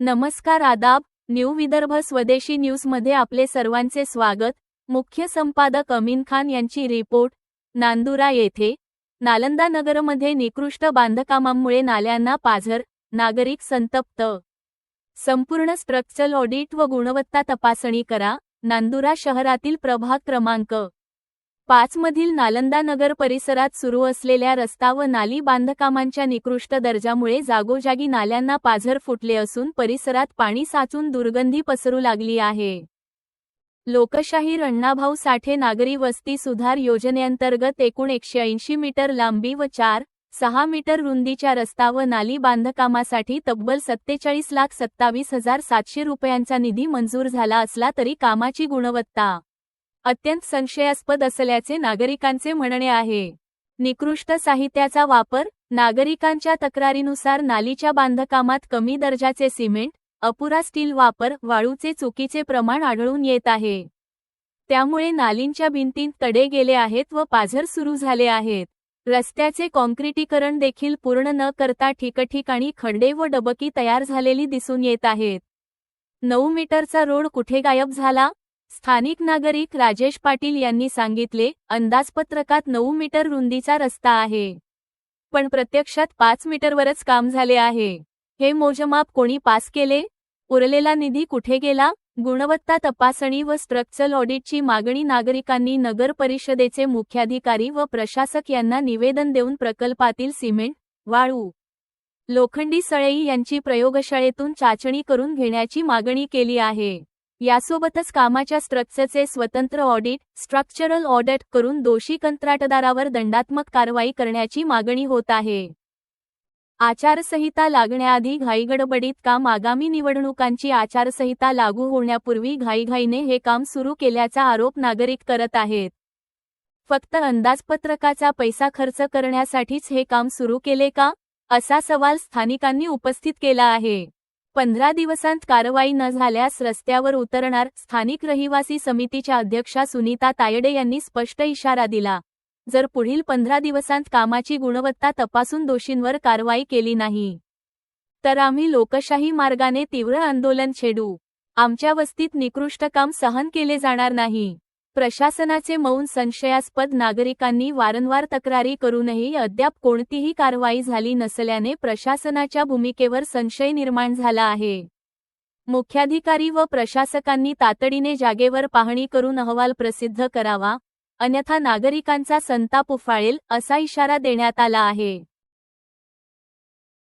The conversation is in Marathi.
नमस्कार आदाब न्यू विदर्भ स्वदेशी न्यूजमध्ये आपले सर्वांचे स्वागत. मुख्य संपादक अमीन खान यांची रिपोर्ट. नांदुरा येथे. नालंदा नगरमध्ये निकृष्ट बांधकामांमुळे नाल्यांना पाझर नागरिक संतप्त. संपूर्ण स्ट्रक्चरल ऑडिट व गुणवत्ता तपासणी करा. नांदुरा शहरातील प्रभाग क्रमांक पाच मधील नालंदा नगर परिसरात सुरू असलेल्या रस्ता व नाली बांधकामांच्या निकृष्ट दर्जामुळे जागोजागी नाल्यांना पाझर फुटले असून परिसरात पाणी साचून दुर्गंधी पसरू लागली आहे. लोकशाहीर अण्णाभाऊ साठे नागरी वस्ती सुधार योजनेअंतर्गत एकूण एकशे ऐंशी मीटर लांबी व चार सहा मीटर रुंदीच्या रस्ता व नाली बांधकामासाठी तब्बल सत्तेचाळीस लाख सत्तावीस हजार सातशे रुपयांचा निधी मंजूर झाला असला तरी कामाची गुणवत्ता अत्यंत संशयास्पद असल्याचे नागरिकांचे म्हणणे आहे. निकृष्ट साहित्याचा वापर नागरिकांच्या तक्रारीनुसार नालीच्या बांधकामात कमी दर्जाचे सिमेंट अपुरा स्टील वापर वाळूचे चुकीचे प्रमाण आढळून येत आहे. त्यामुळे नालींच्या भिंतींत तडे गेले आहेत व पाझर सुरू झाले आहेत. रस्त्याचे कॉन्क्रिटीकरण देखील पूर्ण न करता ठिकठिकाणी खड्डे व डबकी तयार झालेली दिसून येत आहेत. नऊ मीटरचा रोड कुठे गायब झाला? स्थानिक नागरिक राजेश पाटील यांनी सांगितले अंदाजपत्रकात नऊ मीटर रुंदीचा रस्ता आहे. पण प्रत्यक्षात पाच मीटरवरच काम झाले आहे. हे मोजमाप कोणी पास केले? उरलेला निधी कुठे गेला? गुणवत्ता तपासणी व स्ट्रक्चरल ऑडिटची मागणी नागरिकांनी नगर परिषदेचे मुख्याधिकारी व प्रशासक यांना निवेदन देऊन प्रकल्पातील सिमेंट वाळू लोखंडी सळई यांची प्रयोगशाळेतून चाचणी करून घेण्याची मागणी केली आहे. यासोबतच कामाच्या स्ट्रक्चरचे स्वतंत्र ऑडिट स्ट्रक्चरल ऑडिट करून दोषी कंत्राटदारावर दंडात्मक कारवाई करण्याची मागणी होत आहे. आचारसंहिता लागण्याआधी घाईगडबडीत काम आगामी निवडणुकांची आचारसंहिता लागू होण्यापूर्वी घाईघाईने हे काम सुरू केल्याचा आरोप नागरिक करत आहेत. फक्त अंदाजपत्रकाचा पैसा खर्च करण्यासाठीच हे काम सुरू केले का? असा सवाल स्थानिकांनी उपस्थित केला आहे. पंधरा दिवसांत कारवाई न झाल्यास रस्त्यावर उतरणार स्थानिक रहिवासी समितीच्या अध्यक्षा सुनीता तायडे यांनी स्पष्ट इशारा दिला. जर पुढील पंधरा दिवसांत कामाची गुणवत्ता तपासून दोषींवर कारवाई केली नाही तर आम्ही लोकशाही मार्गाने तीव्र आंदोलन छेडू. आमच्या वस्तीत निकृष्ट काम सहन केले जाणार नाही. प्रशासनाचे मौन संशयास्पद नागरिकांनी वारंवार तक्रारी करूनही अद्याप कोणतीही कारवाई झाली नसल्याने प्रशासनाच्या भूमिकेवर संशय निर्माण झाला आहे. मुख्याधिकारी व प्रशासकांनी तातडीने जागेवर पाहणी करून अहवाल प्रसिद्ध करावा अन्यथा नागरिकांचा संताप उफाळेल असा इशारा देण्यात आला आहे.